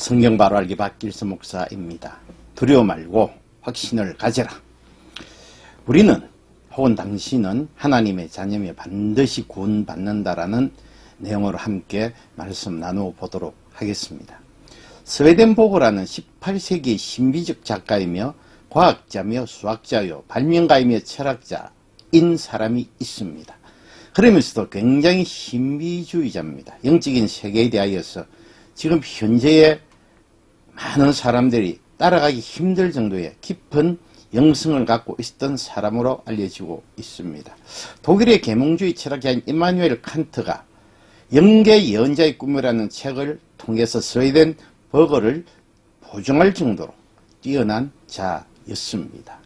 성경 바로 알기 박길서 목사입니다. 두려워 말고 확신을 가져라. 우리는 혹은 당신은 하나님의 자녀며 반드시 구원받는다라는 내용으로 함께 말씀 나누어 보도록 하겠습니다. 스웨덴 보고라는 18세기 신비적 작가이며 과학자며 수학자요 발명가이며 철학자인 사람이 있습니다. 그러면서도 굉장히 신비주의자입니다. 영적인 세계에 대하여서 지금 현재의 많은 사람들이 따라가기 힘들 정도의 깊은 영성을 갖고 있었던 사람으로 알려지고 있습니다. 독일의 계몽주의 철학자인 이마누엘 칸트가 영계 예언자의 꿈이라는 책을 통해서 스웨덴 버거를 보증할 정도로 뛰어난 자였습니다.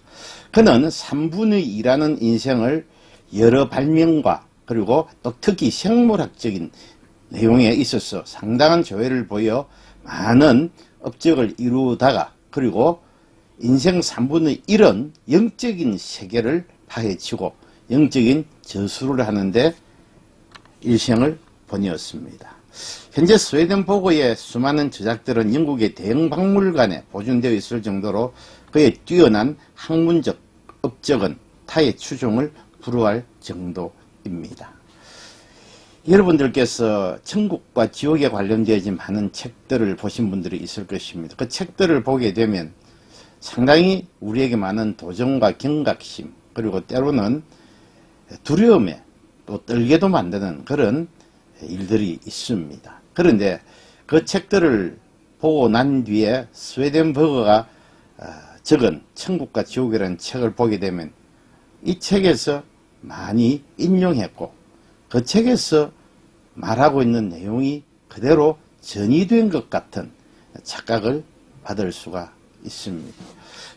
그는 3분의 2라는 인생을 여러 발명과 그리고 또 특히 생물학적인 내용에 있어서 상당한 조회를 보여 많은 업적을 이루다가 그리고 인생 3분의 1은 영적인 세계를 파헤치고 영적인 저수를 하는데 일생을 보내었습니다. 현재 스웨덴 보고의 수많은 저작들은 영국의 대형 박물관에 보존되어 있을 정도로 그의 뛰어난 학문적 업적은 타의 추종을 불허할 정도입니다. 여러분들께서 천국과 지옥에 관련되어진 많은 책들을 보신 분들이 있을 것입니다. 그 책들을 보게 되면 상당히 우리에게 많은 도전과 경각심 그리고 때로는 두려움에 또 떨게도 만드는 그런 일들이 있습니다. 그런데 그 책들을 보고 난 뒤에 스웨덴 버거가 어, 적은 천국과 지옥이라는 책을 보게 되면 이 책에서 많이 인용했고 그 책에서 말하고 있는 내용이 그대로 전이된 것 같은 착각을 받을 수가 있습니다.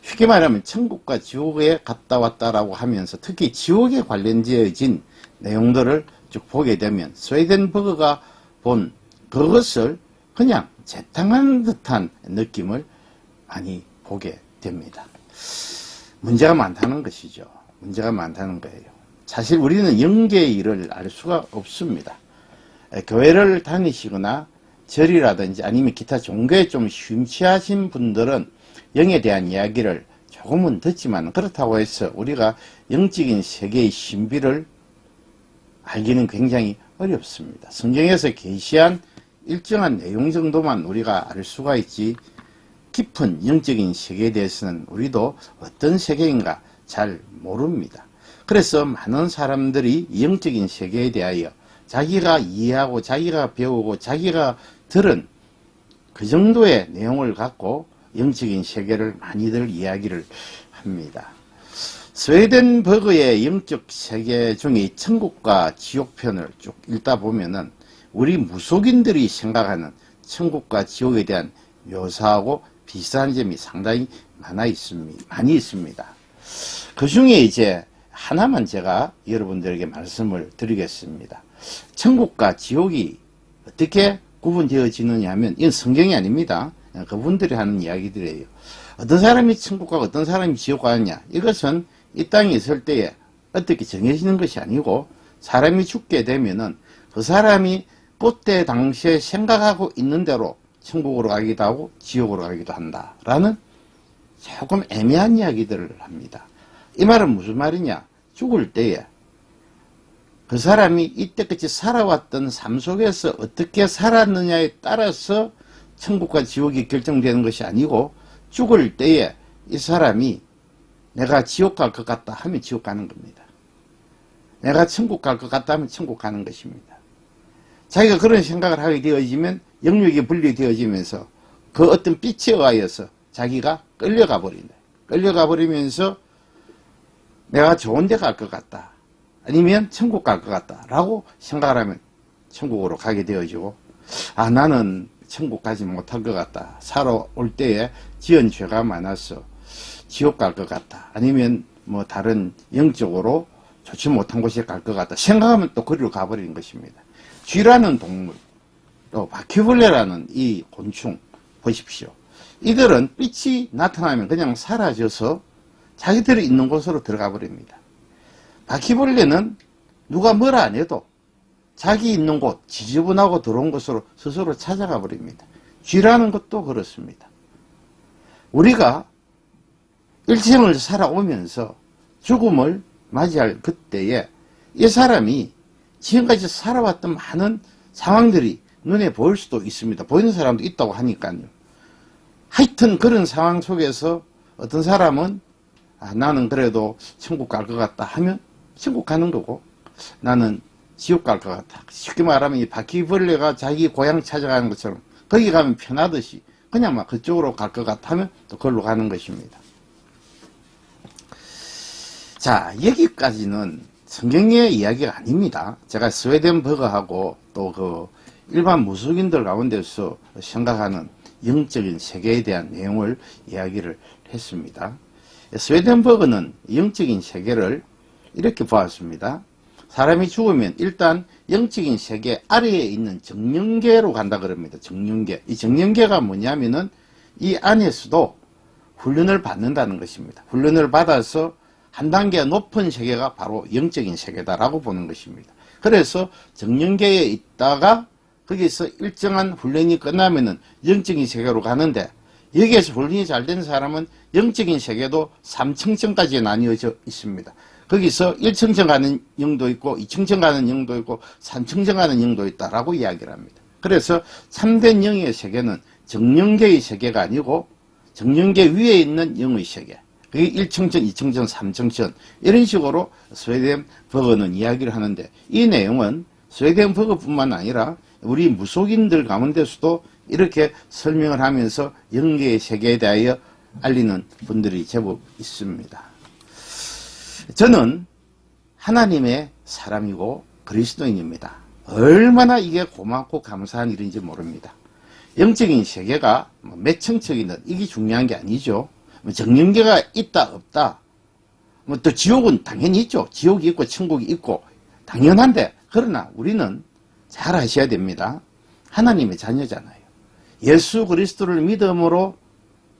쉽게 말하면 천국과 지옥에 갔다 왔다라고 하면서 특히 지옥에 관련되어진 내용들을 쭉 보게 되면 스웨덴버거가 본 그것을 그냥 재탕하는 듯한 느낌을 많이 보게 됩니다. 문제가 많다는 것이죠. 문제가 많다는 거예요. 사실 우리는 영계의 일을 알 수가 없습니다. 교회를 다니시거나 절이라든지 아니면 기타 종교에 좀 심취하신 분들은 영에 대한 이야기를 조금은 듣지만 그렇다고 해서 우리가 영적인 세계의 신비를 알기는 굉장히 어렵습니다. 성경에서 계시한 일정한 내용 정도만 우리가 알 수가 있지 깊은 영적인 세계에 대해서는 우리도 어떤 세계인가 잘 모릅니다. 그래서 많은 사람들이 영적인 세계에 대하여 자기가 이해하고 자기가 배우고 자기가 들은 그 정도의 내용을 갖고 영적인 세계를 많이들 이야기를 합니다. 스웨덴 버그의 영적 세계 중에 천국과 지옥편을 쭉 읽다 보면은 우리 무속인들이 생각하는 천국과 지옥에 대한 묘사하고 비슷한 점이 상당히 많아 있습니다. 많이 있습니다. 그 중에 이제 하나만 제가 여러분들에게 말씀을 드리겠습니다. 천국과 지옥이 어떻게 구분되어지느냐 하면 이건 성경이 아닙니다. 그분들이 하는 이야기들이에요. 어떤 사람이 천국과 어떤 사람이 지옥 가느냐 이것은 이 땅에 있을 때에 어떻게 정해지는 것이 아니고 사람이 죽게 되면은 그 사람이 그때 당시에 생각하고 있는 대로 천국으로 가기도 하고 지옥으로 가기도 한다라는 조금 애매한 이야기들을 합니다. 이 말은 무슨 말이냐? 죽을 때에 그 사람이 이때까지 살아왔던 삶 속에서 어떻게 살았느냐에 따라서 천국과 지옥이 결정되는 것이 아니고 죽을 때에 이 사람이 내가 지옥 갈 것 같다 하면 지옥 가는 겁니다. 내가 천국 갈 것 같다 하면 천국 가는 것입니다. 자기가 그런 생각을 하게 되어지면 영역이 분리되어지면서 그 어떤 빛에 의하여서 자기가 끌려가 버린다. 끌려가 버리면서 내가 좋은 데 갈 것 같다. 아니면 천국 갈 것 같다. 라고 생각을 하면 천국으로 가게 되어지고, 아, 나는 천국 가지 못할 것 같다. 살아올 때에 지은 죄가 많아서 지옥 갈 것 같다. 아니면 뭐 다른 영적으로 좋지 못한 곳에 갈 것 같다. 생각하면 또 거리로 가버리는 것입니다. 쥐라는 동물, 또 바퀴벌레라는 이 곤충 보십시오. 이들은 빛이 나타나면 그냥 사라져서 자기들이 있는 곳으로 들어가 버립니다. 바퀴벌레는 누가 뭐라 안 해도 자기 있는 곳, 지저분하고 더러운 곳으로 스스로 찾아가 버립니다. 쥐라는 것도 그렇습니다. 우리가 일생을 살아오면서 죽음을 맞이할 그때에 이 사람이 지금까지 살아왔던 많은 상황들이 눈에 보일 수도 있습니다. 보이는 사람도 있다고 하니까요. 하여튼 그런 상황 속에서 어떤 사람은 아, 나는 그래도 천국 갈 것 같다 하면 천국 가는 거고 나는 지옥 갈 것 같다. 쉽게 말하면 이 바퀴벌레가 자기 고향 찾아가는 것처럼 거기 가면 편하듯이 그냥 막 그쪽으로 갈 것 같다 하면 또 그걸로 가는 것입니다. 자, 여기까지는 성경의 이야기가 아닙니다. 제가 스웨덴 버거하고 또 그 일반 무속인들 가운데서 생각하는 영적인 세계에 대한 내용을 이야기를 했습니다. 스웨덴 버거는 영적인 세계를 이렇게 보았습니다. 사람이 죽으면 일단 영적인 세계 아래에 있는 정령계로 간다 그럽니다. 정령계. 이 정령계가 뭐냐면은 이 안에서도 훈련을 받는다는 것입니다. 훈련을 받아서 한 단계 높은 세계가 바로 영적인 세계다라고 보는 것입니다. 그래서 정령계에 있다가 거기서 일정한 훈련이 끝나면은 영적인 세계로 가는데 여기에서 훈련이 잘 된 사람은 영적인 세계도 3층층까지 나뉘어져 있습니다. 거기서 1층층 가는 영도 있고 2층층 가는 영도 있고 3층층 가는 영도 있다라고 이야기를 합니다. 그래서 참된 영의 세계는 정령계의 세계가 아니고 정령계 위에 있는 영의 세계. 그게 1층층, 2층층, 3층층 이런 식으로 스웨덴 버거는 이야기를 하는데 이 내용은 스웨덴 버거뿐만 아니라 우리 무속인들 가운데서도 이렇게 설명을 하면서 영계의 세계에 대하여 알리는 분들이 제법 있습니다. 저는 하나님의 사람이고 그리스도인입니다. 얼마나 이게 고맙고 감사한 일인지 모릅니다. 영적인 세계가 뭐몇 층층이든 이게 중요한 게 아니죠. 뭐 정령계가 있다 없다. 뭐 또 지옥은 당연히 있죠. 지옥이 있고 천국이 있고 당연한데 그러나 우리는 잘 아셔야 됩니다. 하나님의 자녀잖아요. 예수 그리스도를 믿음으로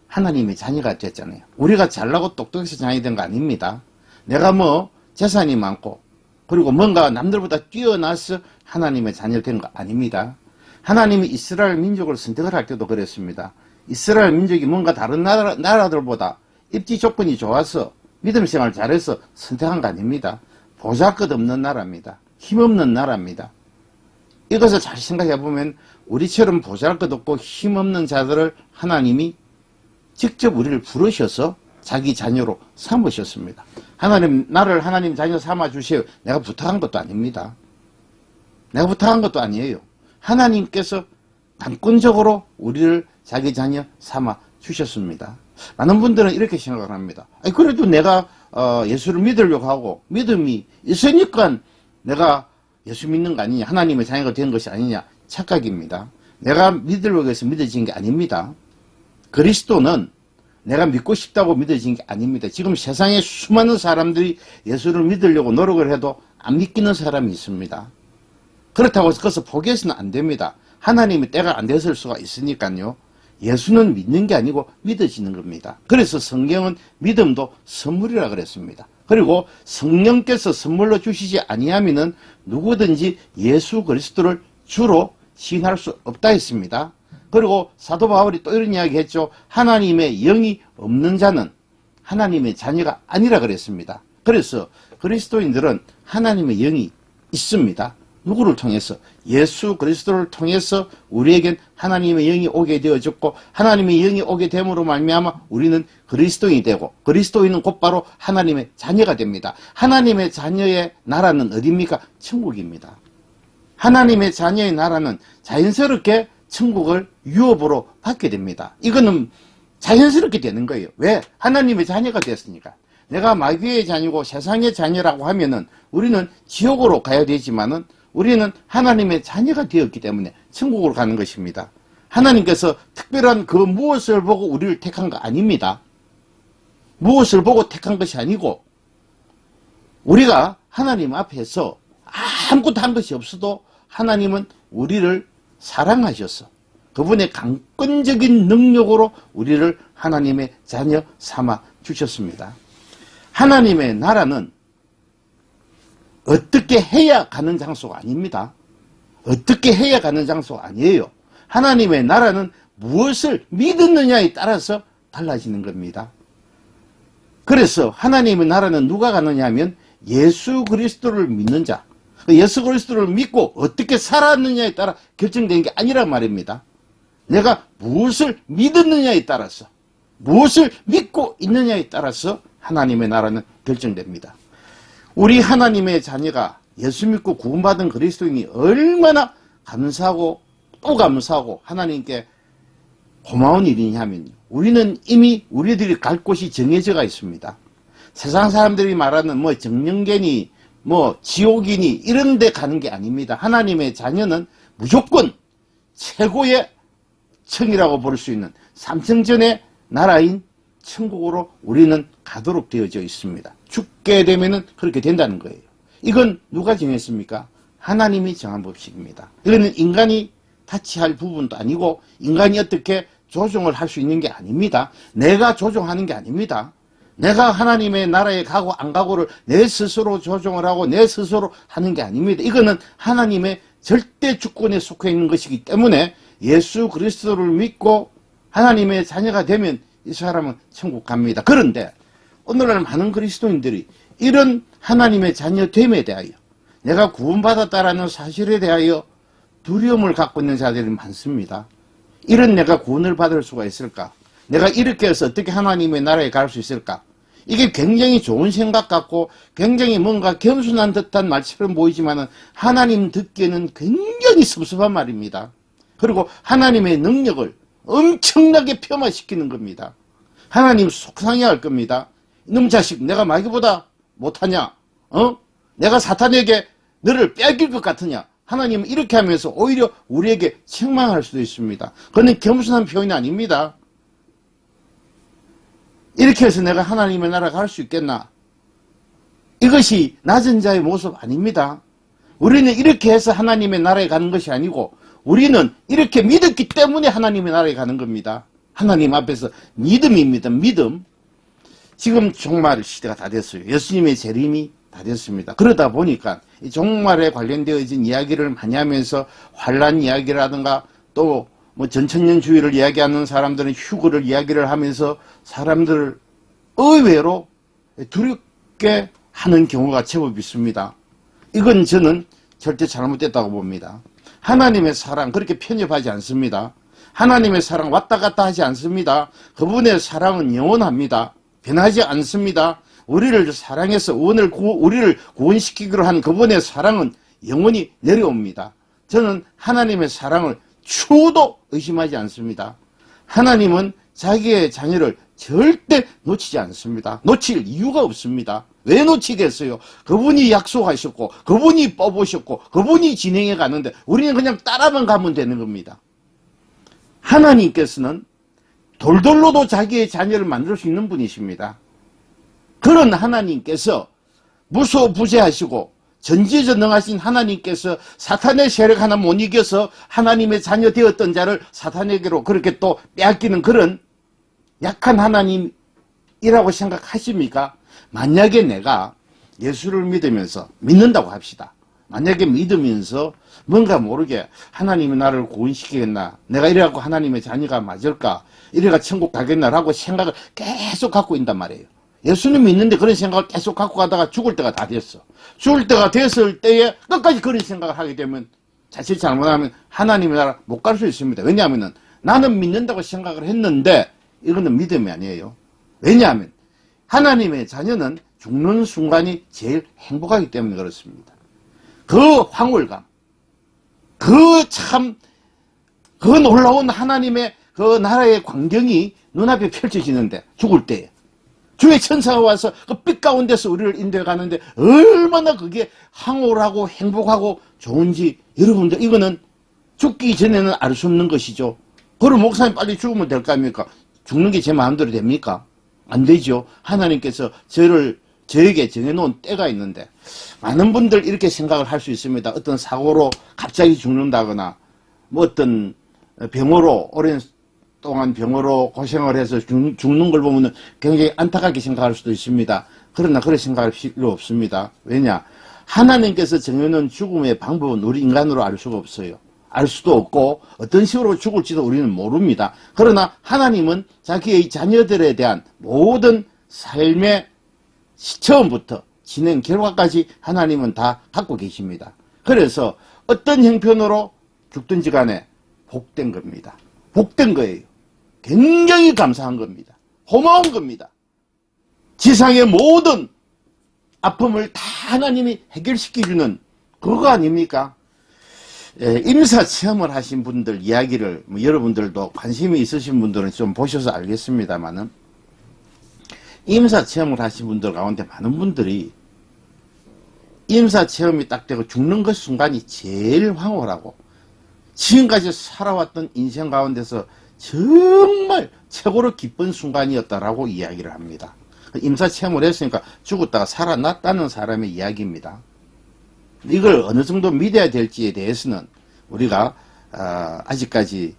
하나님의 자녀가 됐잖아요. 우리가 잘나고 똑똑해서 자녀이 된거 아닙니다. 내가 뭐 재산이 많고 그리고 뭔가 남들보다 뛰어나서 하나님의 자녀 된 거 아닙니다. 하나님이 이스라엘 민족을 선택을 할 때도 그랬습니다. 이스라엘 민족이 뭔가 다른 나라, 나라들보다 입지 조건이 좋아서 믿음 생활 잘해서 선택한 거 아닙니다. 보잘것 없는 나라입니다. 힘없는 나라입니다. 이것을 잘 생각해 보면 우리처럼 보잘것 없고 힘없는 자들을 하나님이 직접 우리를 부르셔서 자기 자녀로 삼으셨습니다. 하나님 나를 하나님 자녀 삼아 주세요. 내가 부탁한 것도 아닙니다. 내가 부탁한 것도 아니에요. 하나님께서 단권적으로 우리를 자기 자녀 삼아 주셨습니다. 많은 분들은 이렇게 생각을 합니다. 아니, 그래도 내가 어, 예수를 믿으려고 하고 믿음이 있으니까 내가 예수 믿는 거 아니냐 하나님의 자녀가 된 것이 아니냐 착각입니다. 내가 믿으려고 해서 믿어진 게 아닙니다. 그리스도는 내가 믿고 싶다고 믿어진 게 아닙니다. 지금 세상에 수많은 사람들이 예수를 믿으려고 노력을 해도 안 믿기는 사람이 있습니다. 그렇다고 해서 그것을 포기해서는 안 됩니다. 하나님이 때가 안 됐을 수가 있으니까요. 예수는 믿는 게 아니고 믿어지는 겁니다. 그래서 성경은 믿음도 선물이라 그랬습니다. 그리고 성령께서 선물로 주시지 아니하면은 누구든지 예수 그리스도를 주로 시인할 수 없다 했습니다. 그리고 사도 바울이 또 이런 이야기 했죠. 하나님의 영이 없는 자는 하나님의 자녀가 아니라 그랬습니다. 그래서 그리스도인들은 하나님의 영이 있습니다. 누구를 통해서 예수 그리스도를 통해서 우리에겐 하나님의 영이 오게 되어졌고 하나님의 영이 오게 됨으로 말미암아 우리는 그리스도인이 되고 그리스도인은 곧바로 하나님의 자녀가 됩니다. 하나님의 자녀의 나라는 어디입니까? 천국입니다. 하나님의 자녀의 나라는 자연스럽게 천국을 유업으로 받게 됩니다. 이거는 자연스럽게 되는 거예요. 왜? 하나님의 자녀가 됐으니까. 내가 마귀의 자녀고 세상의 자녀라고 하면은 우리는 지옥으로 가야 되지만은 우리는 하나님의 자녀가 되었기 때문에 천국으로 가는 것입니다. 하나님께서 특별한 그 무엇을 보고 우리를 택한 거 아닙니다. 무엇을 보고 택한 것이 아니고 우리가 하나님 앞에서 아무것도 한 것이 없어도 하나님은 우리를 사랑하셔서 그분의 강권적인 능력으로 우리를 하나님의 자녀 삼아 주셨습니다. 하나님의 나라는 어떻게 해야 가는 장소가 아닙니다. 어떻게 해야 가는 장소가 아니에요. 하나님의 나라는 무엇을 믿었느냐에 따라서 달라지는 겁니다. 그래서 하나님의 나라는 누가 가느냐 하면 예수 그리스도를 믿는 자, 예수 그리스도를 믿고 어떻게 살았느냐에 따라 결정된 게 아니란 말입니다. 내가 무엇을 믿었느냐에 따라서, 무엇을 믿고 있느냐에 따라서 하나님의 나라는 결정됩니다. 우리 하나님의 자녀가 예수 믿고 구원받은 그리스도인이 얼마나 감사하고 또 감사하고 하나님께 고마운 일이냐면 우리는 이미 우리들이 갈 곳이 정해져가 있습니다. 세상 사람들이 말하는 뭐 정령계니 뭐 지옥이니 이런 데 가는 게 아닙니다. 하나님의 자녀는 무조건 최고의 청이라고 볼 수 있는 삼성전의 나라인 천국으로 우리는 가도록 되어져 있습니다. 죽게 되면은 그렇게 된다는 거예요. 이건 누가 정했습니까? 하나님이 정한 법칙입니다. 이거는 인간이 타치할 부분도 아니고 인간이 어떻게 조종을 할 수 있는 게 아닙니다. 내가 조종하는 게 아닙니다. 내가 하나님의 나라에 가고 안 가고를 내 스스로 조종을 하고 내 스스로 하는 게 아닙니다. 이거는 하나님의 절대 주권에 속해 있는 것이기 때문에 예수 그리스도를 믿고 하나님의 자녀가 되면 이 사람은 천국 갑니다. 그런데 오늘날 많은 그리스도인들이 이런 하나님의 자녀 됨에 대하여 내가 구원받았다라는 사실에 대하여 두려움을 갖고 있는 자들이 많습니다. 이런 내가 구원을 받을 수가 있을까? 내가 이렇게 해서 어떻게 하나님의 나라에 갈 수 있을까? 이게 굉장히 좋은 생각 같고 굉장히 뭔가 겸손한 듯한 말처럼 보이지만은 하나님 듣기에는 굉장히 섭섭한 말입니다. 그리고 하나님의 능력을 엄청나게 폄하시키는 겁니다. 하나님 속상해할 겁니다. 이놈 자식 내가 마귀보다 못하냐? 어? 내가 사탄에게 너를 빼앗길 것 같으냐? 하나님은 이렇게 하면서 오히려 우리에게 책망할 수도 있습니다. 그는 겸손한 표현이 아닙니다. 이렇게 해서 내가 하나님의 나라 갈 수 있겠나? 이것이 낮은 자의 모습 아닙니다. 우리는 이렇게 해서 하나님의 나라에 가는 것이 아니고 우리는 이렇게 믿었기 때문에 하나님의 나라에 가는 겁니다. 하나님 앞에서 믿음입니다. 믿음. 지금 종말 시대가 다 됐어요. 예수님의 재림이 다 됐습니다. 그러다 보니까 이 종말에 관련되어진 이야기를 많이 하면서 환란 이야기라든가 또 뭐 전천년주의를 이야기하는 사람들은 휴거를 이야기를 하면서 사람들을 의외로 두렵게 하는 경우가 제법 있습니다. 이건 저는 절대 잘못됐다고 봅니다. 하나님의 사랑 그렇게 편협하지 않습니다. 하나님의 사랑 왔다 갔다 하지 않습니다. 그분의 사랑은 영원합니다. 변하지 않습니다. 우리를 사랑해서 우리를, 구, 우리를 구원시키기로 한 그분의 사랑은 영원히 내려옵니다. 저는 하나님의 사랑을 추도 의심하지 않습니다. 하나님은 자기의 자녀를 절대 놓치지 않습니다. 놓칠 이유가 없습니다. 왜 놓치겠어요? 그분이 약속하셨고, 그분이 뽑으셨고, 그분이 진행해 가는데, 우리는 그냥 따라만 가면 되는 겁니다. 하나님께서는 돌돌로도 자기의 자녀를 만들 수 있는 분이십니다. 그런 하나님께서 무소부재하시고 전지전능하신 하나님께서 사탄의 세력 하나 못 이겨서 하나님의 자녀 되었던 자를 사탄에게로 그렇게 또 빼앗기는 그런 약한 하나님이라고 생각하십니까? 만약에 내가 예수를 믿으면서 믿는다고 합시다. 만약에 믿으면서 뭔가 모르게 하나님이 나를 구원시키겠나? 내가 이래갖고 하나님의 자녀가 맞을까? 이래가 천국 가겠나라고 생각을 계속 갖고 있단 말이에요. 예수님 믿는데 그런 생각을 계속 갖고 가다가 죽을 때가 다 됐어. 죽을 때가 됐을 때에 끝까지 그런 생각을 하게 되면 자칫 잘못하면 하나님의 나라 못 갈 수 있습니다. 왜냐하면 나는 믿는다고 생각을 했는데 이거는 믿음이 아니에요. 왜냐하면 하나님의 자녀는 죽는 순간이 제일 행복하기 때문에 그렇습니다. 그 황홀감, 그 참, 그 놀라운 하나님의 그 나라의 광경이 눈앞에 펼쳐지는데, 죽을 때에. 주의 천사가 와서 그 빛 가운데서 우리를 인도해 가는데, 얼마나 그게 황홀하고 행복하고 좋은지, 여러분들, 이거는 죽기 전에는 알 수 없는 것이죠. 그럼 목사님 빨리 죽으면 될 거 아닙니까? 죽는 게 제 마음대로 됩니까? 안 되죠. 하나님께서 저를 저에게 정해놓은 때가 있는데 많은 분들 이렇게 생각을 할 수 있습니다. 어떤 사고로 갑자기 죽는다거나 뭐 어떤 병으로 오랜 동안 병으로 고생을 해서 죽, 는걸 보면 굉장히 안타깝게 생각할 수도 있습니다. 그러나 그런 생각할 필요 없습니다. 왜냐? 하나님께서 정해놓은 죽음의 방법은 우리 인간으로 알 수가 없어요. 알 수도 없고 어떤 식으로 죽을지도 우리는 모릅니다. 그러나 하나님은 자기의 자녀들에 대한 모든 삶의 처음부터 진행 결과까지 하나님은 다 갖고 계십니다. 그래서 어떤 형편으로 죽든지 간에 복된 겁니다. 복된 거예요. 굉장히 감사한 겁니다. 고마운 겁니다. 지상의 모든 아픔을 다 하나님이 해결시켜주는 그거 아닙니까? 예, 임사 체험을 하신 분들 이야기를 뭐 여러분들도 관심이 있으신 분들은 좀 보셔서 알겠습니다만은 임사 체험을 하신 분들 가운데 많은 분들이 임사 체험이 딱 되고 죽는 그 순간이 제일 황홀하고 지금까지 살아왔던 인생 가운데서 정말 최고로 기쁜 순간이었다라고 이야기를 합니다. 임사 체험을 했으니까 죽었다가 살아났다는 사람의 이야기입니다. 이걸 어느 정도 믿어야 될지에 대해서는 우리가 아, 아직까지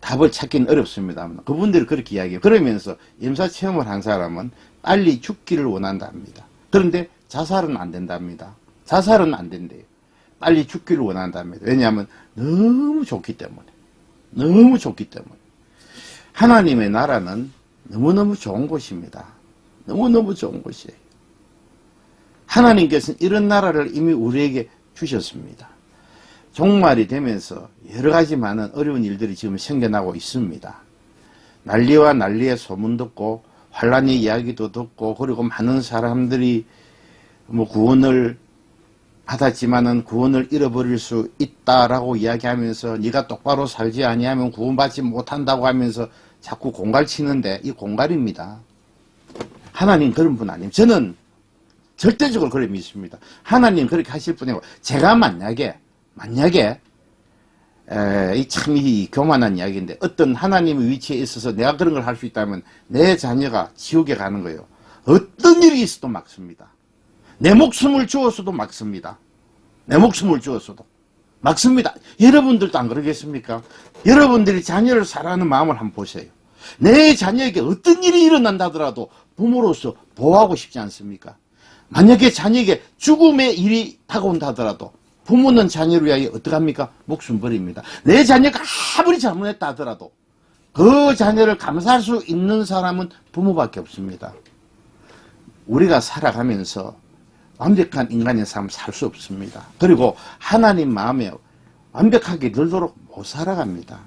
답을 찾기는 어렵습니다만 그분들이 그렇게 이야기해요. 그러면서 임사 체험을 한 사람은 빨리 죽기를 원한답니다. 그런데 자살은 안 된답니다. 자살은 안 된대요. 빨리 죽기를 원한답니다. 왜냐하면 너무 좋기 때문에. 너무 좋기 때문에. 하나님의 나라는 너무너무 좋은 곳입니다. 너무너무 좋은 곳이에요. 하나님께서는 이런 나라를 이미 우리에게 주셨습니다. 종말이 되면서 여러 가지 많은 어려운 일들이 지금 생겨나고 있습니다. 난리와 난리의 소문 듣고 환란의 이야기도 듣고 그리고 많은 사람들이 뭐 구원을 받았지만은 구원을 잃어버릴 수 있다라고 이야기하면서 네가 똑바로 살지 아니하면 구원받지 못한다고 하면서 자꾸 공갈 치는데 이 공갈입니다. 하나님 그런 분 아님. 저는 절대적으로 그래 믿습니다. 하나님 그렇게 하실 분이고 제가 만약에 만약에 이참이 교만한 이야기인데 어떤 하나님의 위치에 있어서 내가 그런 걸 할 수 있다면 내 자녀가 지옥에 가는 거예요. 어떤 일이 있어도 막습니다. 내 목숨을 주었어도 막습니다. 내 목숨을 주었어도 막습니다. 여러분들도 안 그러겠습니까? 여러분들이 자녀를 사랑하는 마음을 한번 보세요. 내 자녀에게 어떤 일이 일어난다더라도 부모로서 보호하고 싶지 않습니까? 만약에 자녀에게 죽음의 일이 다가온다더라도 부모는 자녀를 위하여 어떡합니까? 목숨 버립니다. 내 자녀가 아무리 잘못했다 하더라도 그 자녀를 감사할 수 있는 사람은 부모밖에 없습니다. 우리가 살아가면서 완벽한 인간의 삶살수 없습니다. 그리고 하나님 마음에 완벽하게 늘도록 못 살아갑니다.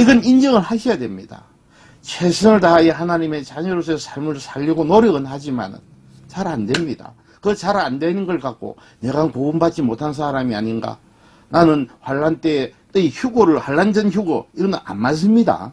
이건 인정을 하셔야 됩니다. 최선을 다하여 하나님의 자녀로서의 삶을 살려고 노력은 하지만 잘 안 됩니다. 그 잘 안 되는 걸 갖고 내가 구원받지 못한 사람이 아닌가? 나는 환란 때의 휴고를 환란 전 휴고 이건 안 맞습니다.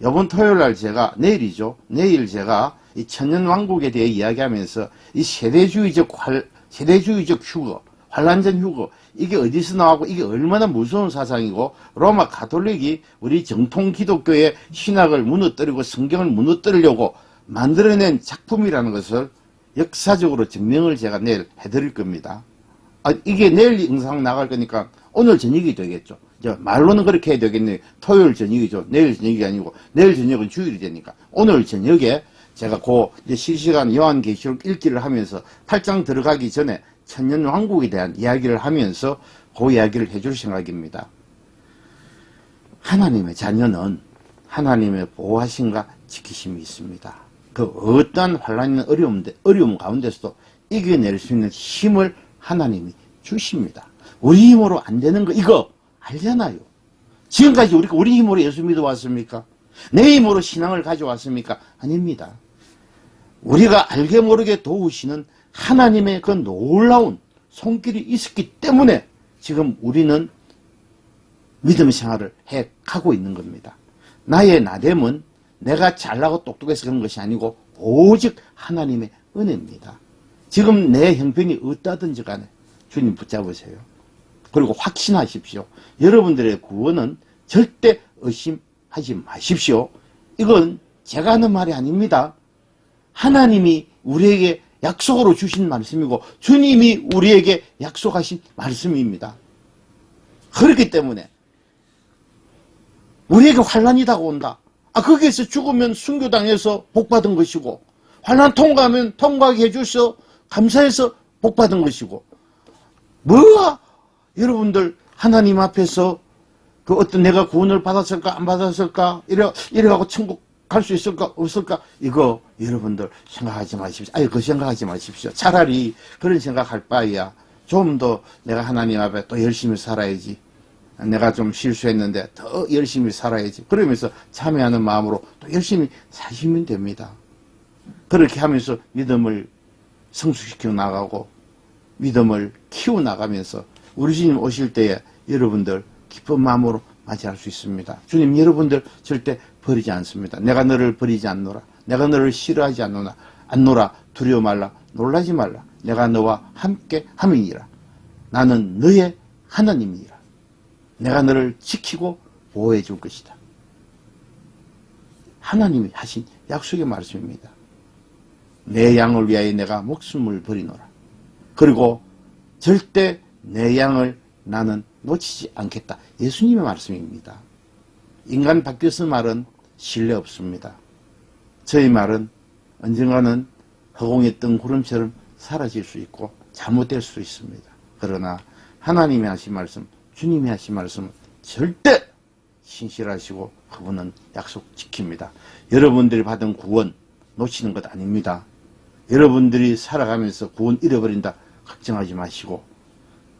이번 토요일 날 제가 내일이죠. 내일 제가 이 천년 왕국에 대해 이야기하면서 이 세대주의적 활, 세대주의적 휴거, 환란 전 휴거 이게 어디서 나오고 이게 얼마나 무서운 사상이고 로마 가톨릭이 우리 정통 기독교의 신학을 무너뜨리고 성경을 무너뜨리려고 만들어낸 작품이라는 것을 역사적으로 증명을 제가 내일 해드릴 겁니다. 아, 이게 내일 영상 나갈 거니까 오늘 저녁이 되겠죠. 말로는 그렇게 해야 되겠네요. 토요일 저녁이죠. 내일 저녁이 아니고 내일 저녁은 주일이 되니까 오늘 저녁에 제가 그 실시간 요한계시록 읽기를 하면서 8장 들어가기 전에 천년 왕국에 대한 이야기를 하면서 그 이야기를 해줄 생각입니다. 하나님의 자녀는 하나님의 보호하심과 지키심이 있습니다. 그 어떠한 환란이나 어려움, 어려움 가운데서도 이겨낼 수 있는 힘을 하나님이 주십니다. 우리 힘으로 안 되는 거 이거 알잖아요. 지금까지 우리가 우리 힘으로 예수 믿어왔습니까? 내 힘으로 신앙을 가져왔습니까? 아닙니다. 우리가 알게 모르게 도우시는 하나님의 그 놀라운 손길이 있었기 때문에 지금 우리는 믿음 생활을 해 가고 있는 겁니다. 나의 나됨은 내가 잘나고 똑똑해서 그런 것이 아니고 오직 하나님의 은혜입니다. 지금 내 형편이 어떠든지 간에 주님 붙잡으세요. 그리고 확신하십시오. 여러분들의 구원은 절대 의심하지 마십시오. 이건 제가 하는 말이 아닙니다. 하나님이 우리에게 약속으로 주신 말씀이고 주님이 우리에게 약속하신 말씀입니다. 그렇기 때문에 우리에게 환란이 다가온다. 아 거기에서 죽으면 순교당해서 복받은 것이고 환란 통과하면 통과하게 해주셔 감사해서 복받은 것이고 뭐가 여러분들 하나님 앞에서 그 어떤 내가 구원을 받았을까 안 받았을까 이래 이래가고 천국 갈 수 있을까 없을까 이거 여러분들 생각하지 마십시오. 아니 그 생각하지 마십시오. 차라리 그런 생각할 바에야 좀 더 내가 하나님 앞에 또 열심히 살아야지. 내가 좀 실수했는데 더 열심히 살아야지. 그러면서 참여하는 마음으로 또 열심히 사시면 됩니다. 그렇게 하면서 믿음을 성숙시켜 나가고 믿음을 키워 나가면서 우리 주님 오실 때에 여러분들 기쁜 마음으로 맞이할 수 있습니다. 주님 여러분들 절대 버리지 않습니다. 내가 너를 버리지 않노라. 내가 너를 싫어하지 않노라. 않노라. 두려워 말라. 놀라지 말라. 내가 너와 함께 함이니라. 나는 너의 하나님이니라. 내가 너를 지키고 보호해 줄 것이다. 하나님이 하신 약속의 말씀입니다. 내 양을 위하여 내가 목숨을 버리노라. 그리고 절대 내 양을 나는 놓치지 않겠다. 예수님의 말씀입니다. 인간 밖에서 말은 신뢰 없습니다. 저희 말은 언젠가는 허공에 뜬 구름처럼 사라질 수 있고 잘못될 수 있습니다. 그러나 하나님이 하신 말씀, 주님이 하신 말씀은 절대 신실하시고 그분은 약속 지킵니다. 여러분들이 받은 구원 놓치는 것 아닙니다. 여러분들이 살아가면서 구원 잃어버린다 걱정하지 마시고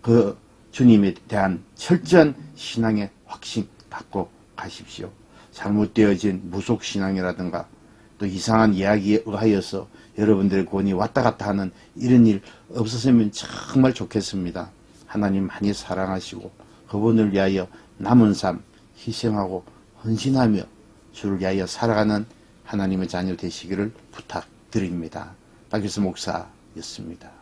그 주님에 대한 철저한 신앙의 확신 갖고 가십시오. 잘못되어진 무속 신앙이라든가 또 이상한 이야기에 의하여서 여러분들의 구원이 왔다 갔다 하는 이런 일 없었으면 정말 좋겠습니다. 하나님 많이 사랑하시고 그분을 위하여 남은 삶 희생하고 헌신하며 주를 위하여 살아가는 하나님의 자녀 되시기를 부탁드립니다. 박일수 목사였습니다.